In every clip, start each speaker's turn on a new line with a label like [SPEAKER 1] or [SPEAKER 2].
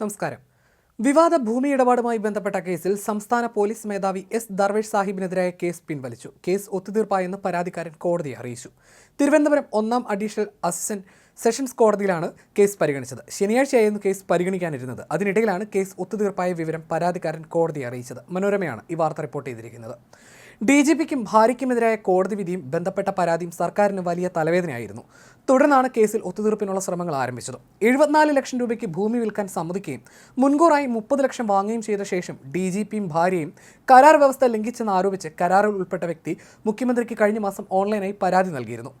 [SPEAKER 1] നമസ്കാരം. വിവാദ ഭൂമി ഇടപാടുമായി ബന്ധപ്പെട്ട കേസിൽ സംസ്ഥാന പോലീസ് മേധാവി എസ് ദർവേഷ് സാഹിബിനെതിരായ കേസ് പിൻവലിച്ചു. കേസ് ഒത്തുതീർപ്പായെന്ന് പരാതിക്കാരൻ കോടതിയെ അറിയിച്ചു. തിരുവനന്തപുരം ഒന്നാം അഡീഷണൽ അസിസ്റ്റന്റ് സെഷൻസ് കോടതിയിലാണ് കേസ് പരിഗണിച്ചത്. ശനിയാഴ്ചയായിരുന്നു കേസ് പരിഗണിക്കാനിരുന്നത്. അതിനിടയിലാണ് കേസ് ഒത്തുതീർപ്പായ വിവരം പരാതിക്കാരൻ കോടതിയെ അറിയിച്ചത്. മനോരമയാണ് ഈ വാർത്ത റിപ്പോർട്ട് ചെയ്തിരിക്കുന്നത്. ഡി ജി പിക്കും ഭാര്യയ്ക്കുമെതിരായ കോടതി വിധിയും ബന്ധപ്പെട്ട പരാതിയും സർക്കാരിന് വലിയ തലവേദനയായിരുന്നു. തുടർന്നാണ് കേസിൽ ഒത്തുതീർപ്പിനുള്ള ശ്രമങ്ങൾ ആരംഭിച്ചത്. എഴുപത്തിനാല് ലക്ഷം രൂപയ്ക്ക് ഭൂമി വിൽക്കാൻ സമ്മതിക്കുകയും മുൻകൂറായി മുപ്പത് ലക്ഷം വാങ്ങുകയും ചെയ്ത ശേഷം ഡി ജി പിയും ഭാര്യയും കരാർ വ്യവസ്ഥ ലംഘിച്ചെന്ന് ആരോപിച്ച് കരാറിൽ ഉൾപ്പെട്ട വ്യക്തി മുഖ്യമന്ത്രിക്ക് കഴിഞ്ഞ മാസം ഓൺലൈനായി പരാതി നൽകിയിരുന്നു.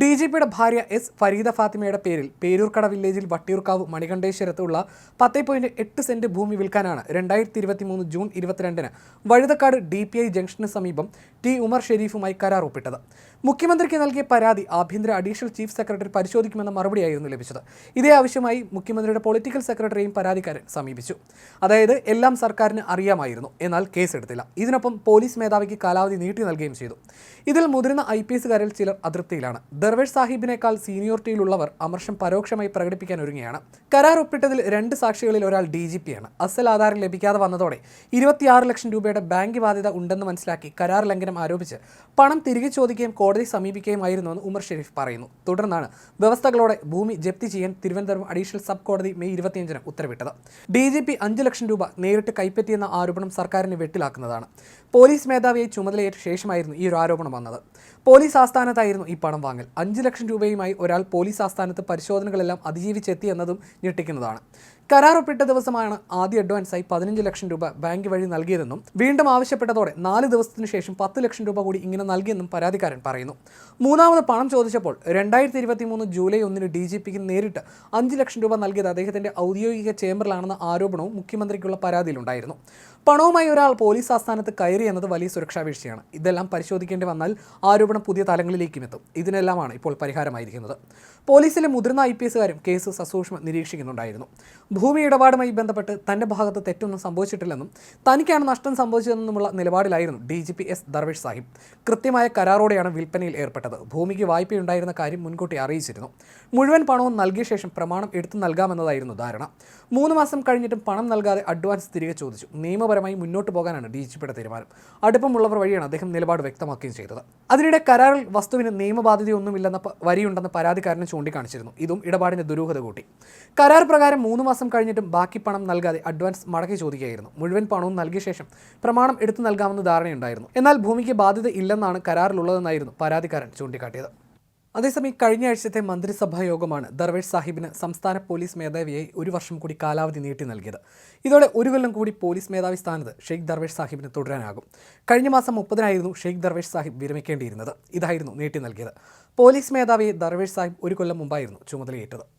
[SPEAKER 1] ഡി ജി പിയുടെ ഭാര്യ എസ് ഫരീദ ഫാത്തിമയുടെ പേരിൽ പേരൂർക്കട വില്ലേജിൽ വട്ടിയൂർക്കാവ് മണികണ്ഠേശ്വരത്തുള്ള പത്ത് പോയിന്റ് എട്ട് സെന്റ് ഭൂമി വിൽക്കാനാണ് രണ്ടായിരത്തി ഇരുപത്തി മൂന്ന് ജൂൺ ഇരുപത്തിരണ്ടിന് വഴുതക്കാട് ഡി പി ഐ ജംഗ്ഷന് സമീപം ടി ഉമർ ഷെരീഫുമായി കരാർ ഒപ്പിട്ടത്. മുഖ്യമന്ത്രിക്ക് നൽകിയ പരാതി ആഭ്യന്തര അഡീഷണൽ ചീഫ് സെക്രട്ടറി പരിശോധിക്കുമെന്ന മറുപടിയായിരുന്നു ലഭിച്ചത്. ഇതേ ആവശ്യമായി മുഖ്യമന്ത്രിയുടെ പൊളിറ്റിക്കൽ സെക്രട്ടറിയും പരാതിക്കാരൻ സമീപിച്ചു. അതായത് എല്ലാം സർക്കാരിന് അറിയാമായിരുന്നു. എന്നാൽ കേസെടുത്തില്ല ഇതിനൊപ്പം പോലീസ് മേധാവിക്ക് കാലാവധി നീട്ടി നൽകുകയും ചെയ്തു. ഇതിൽ മുതിർന്ന ഐ പി എസുകാരിൽ ചിലർ അതൃപ്തിയിലാണ്. ദർവേഷ് സാഹിബിനേക്കാൾ സീനിയോറിറ്റിയിലുള്ളവർ അമർഷം പരോക്ഷമായി പ്രകടിപ്പിക്കാൻ ഒരുങ്ങിയാണ് കരാർ ഒപ്പിട്ടതിൽ രണ്ട് സാക്ഷികളിൽ ഒരാൾ ഡി ജി പിയാണ്. അസൽ ആധാരം ലഭിക്കാതെ വന്നതോടെ ഇരുപത്തിയാറ് ലക്ഷം രൂപയുടെ ബാങ്ക് ബാധ്യത ഉണ്ടെന്ന് മനസ്സിലാക്കി കരാർ ലംഘനം ആരോപിച്ച് പണം തിരികെ ചോദിക്കുകയും കോടതി സമീപിക്കുകയുമായിരുന്നുവെന്ന് ഉമർ ഷെരീഫ് പറയുന്നു. തുടർന്നാണ് വ്യവസ്ഥകളോടെ ഭൂമി ജപ്തി ചെയ്യാൻ തിരുവനന്തപുരം അഡീഷണൽ സബ് കോടതി മെയ് ഇരുപത്തിയഞ്ചിന് ഉത്തരവിട്ടത്. ഡി ജി പി അഞ്ച് ലക്ഷം രൂപ നേരിട്ട് കൈപ്പറ്റിയെന്ന ആരോപണം സർക്കാരിനെ വെട്ടിലാക്കുന്നതാണ് പോലീസ് മേധാവിയെ ചുമതലയേറ്റ ശേഷമായിരുന്നു ഈ ഒരു ആരോപണം വന്നത്. പോലീസ് ആസ്ഥാനത്തായിരുന്നു ഈ പണം വാങ്ങൽ. അഞ്ച് ലക്ഷം രൂപയുമായി ഒരാൾ പോലീസ് ആസ്ഥാനത്ത് പരിശോധനകളെല്ലാം അതിജീവിച്ചെത്തി എന്നതും ഞെട്ടിക്കുന്നതാണ്. കരാർ ഒപ്പിട്ട ദിവസമാണ് ആദ്യ അഡ്വാൻസായി പതിനഞ്ച് ലക്ഷം രൂപ ബാങ്ക് വഴി നൽകിയതെന്നും വീണ്ടും ആവശ്യപ്പെട്ടതോടെ നാല് ദിവസത്തിനു ശേഷം പത്ത് ലക്ഷം രൂപ കൂടി ഇങ്ങനെ നൽകിയെന്നും പരാതിക്കാരൻ പറയുന്നു. മൂന്നാമത് പണം ചോദിച്ചപ്പോൾ രണ്ടായിരത്തി ഇരുപത്തി മൂന്ന് ജൂലൈ ഒന്നിന് ഡി ജി പിക്ക് നേരിട്ട് അഞ്ച് ലക്ഷം രൂപ നൽകിയത് അദ്ദേഹത്തിന്റെ ഔദ്യോഗിക ചേംബറിലാണെന്ന ആരോപണവും മുഖ്യമന്ത്രിക്കുള്ള പരാതിയിലുണ്ടായിരുന്നു. പണവുമായി ഒരാൾ പോലീസ് ആസ്ഥാനത്ത് കയറി എന്നത് വലിയ സുരക്ഷാ വീഴ്ചയാണ് ഇതെല്ലാം പരിശോധിക്കേണ്ടി വന്നാൽ ആരോപണം പുതിയ തലങ്ങളിലേക്കും എത്തും. ഇതിനെല്ലാമാണ് ഇപ്പോൾ പരിഹാരമായിരിക്കുന്നത്. പോലീസിലെ മുതിർന്ന ഐ പി എസുകാരും കേസ് സസൂക്ഷ്മം നിരീക്ഷിക്കുന്നുണ്ടായിരുന്നു. ഭൂമി ഇടപാടുമായി ബന്ധപ്പെട്ട് തന്റെ ഭാഗത്ത് തെറ്റൊന്നും സംഭവിച്ചിട്ടില്ലെന്നും തനിക്കാണ് നഷ്ടം സംഭവിച്ചതെന്നുമുള്ള നിലപാടിലായിരുന്നു D G P S Darvesh Sahib. കൃത്യമായ കരാറോടെയാണ് വിൽപ്പനയിൽ ഏർപ്പെട്ടത്. ഭൂമിക്ക് വായ്പയുണ്ടായിരുന്ന കാര്യം മുൻകൂട്ടി അറിയിച്ചിരുന്നു. മുഴുവൻ പണവും നൽകിയ ശേഷം പ്രമാണം എടുത്തു നൽകാമെന്നതായിരുന്നു ധാരണ. മൂന്ന് മാസം കഴിഞ്ഞിട്ടും പണം നൽകാതെ അഡ്വാൻസ് തിരികെ ചോദിച്ചു. നിയമപരമായി മുന്നോട്ട് പോകാനാണ് ഡി ജി പിയുടെ തീരുമാനം. അടുപ്പമുള്ളവർ വഴിയാണ് അദ്ദേഹം നിലപാട് വ്യക്തമാക്കുകയും ചെയ്തത്. അതിനിടെ കരാറിൽ വസ്തുവിന് നിയമബാധ്യതയൊന്നുമില്ലെന്ന വരിയുണ്ടെന്ന് പരാതിക്കാരനെ ചൂണ്ടിക്കാണിച്ചിരുന്നു. ഇതും ഇടപാടിന്റെ ദുരൂഹത കൂട്ടി. കരാർ പ്രകാരം മൂന്ന് മാസം കഴിഞ്ഞിട്ടും ബാക്കി പണം നൽകാതെ അഡ്വാൻസ് മടക്കി ചോദിക്കുകയായിരുന്നു. മുഴുവൻ പണവും നൽകിയ ശേഷം പ്രമാണം എടുത്തു നൽകാമെന്ന് ധാരണയുണ്ടായിരുന്നു. എന്നാൽ ഭൂമിക്ക് ബാധ്യത ഇല്ലെന്നാണ് കരാറിലുള്ളതെന്നായിരുന്നു പരാതിക്കാരൻ ചൂണ്ടിക്കാട്ടിയത്. അതേസമയം കഴിഞ്ഞ ആഴ്ചത്തെ മന്ത്രിസഭാ യോഗമാണ് ദർവേഷ് സാഹിബിന് സംസ്ഥാന പോലീസ് മേധാവിയായി ഒരു വർഷം കൂടി കാലാവധി നീട്ടി നൽകിയത്. ഇതോടെ ഒരു കൊല്ലം കൂടി പോലീസ് മേധാവി സ്ഥാനത്ത് ഷെയ്ഖ് ദർവേഷ് സാഹിബിന് തുടരാനാകും. കഴിഞ്ഞ മാസം മുപ്പതിനായിരുന്നു ഷെയ്ഖ് ദർവേഷ് സാഹിബ് വിരമിക്കേണ്ടിയിരുന്നത്. ഇതായിരുന്നു നീട്ടി നൽകിയത്. പോലീസ് മേധാവിയെ ദർവേഷ് സാഹിബ് ഒരു കൊല്ലം മുമ്പായിരുന്നു ചുമതലയേറ്റത്.